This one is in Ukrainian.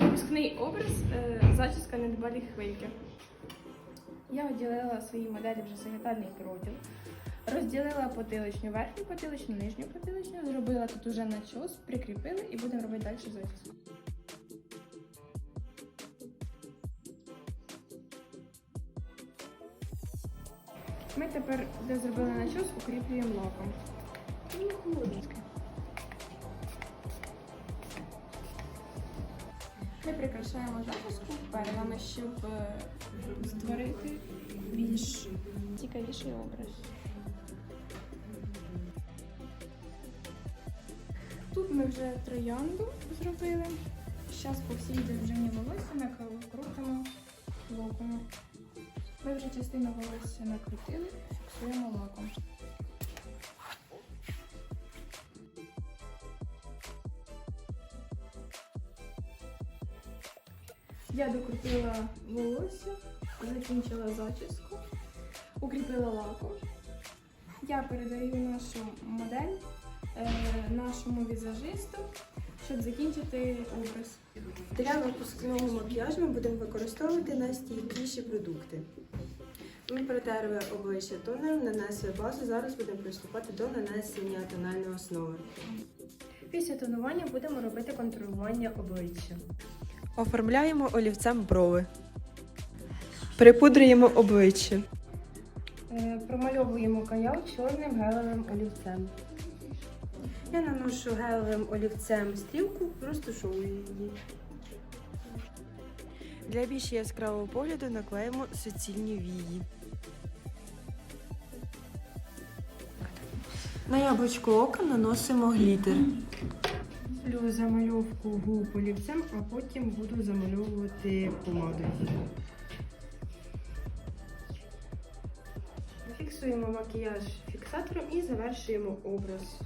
Випускний образ е, зачіска недбалі хвильки. Я виділила свої моделі вже санітарний проділ. Розділила потиличню верхню потиличну, нижню потиличню, зробила тут уже начос, прикріпили і будемо робити далі зачіску. Ми тепер, де зробили начос, укріплюємо лаком. Ми прикрашаємо зачіску перлами, щоб е, створити більш цікавіший образ. Тут ми вже троянду зробили. Зараз по всій довжині частину волосся накрутили, фіксуємо лаком. Я докрутила волосся, закінчила зачіску, укріпила лаком. Я передаю нашу модель е, нашому візажисту, щоб закінчити образ. Для випускного макіяжу ми будемо використовувати найстійкіші продукти. Ми протерли обличчя тонером, нанесли базу. Зараз будемо приступати до нанесення тональної основи. Після тонування будемо робити контролювання обличчя. Оформляємо олівцем брови. Припудрюємо обличчя. Е, Промальовуємо каял чорним гелевим олівцем. Я наношу гелевим олівцем стрілку, розташовую її. Для більш яскравого погляду наклеїмо суцільні вії. На яблучко ока наносимо глітер. Роблю замальовку губ олівцем, а потім буду замальовувати помадою. Фіксуємо макіяж фіксатором і завершуємо образ.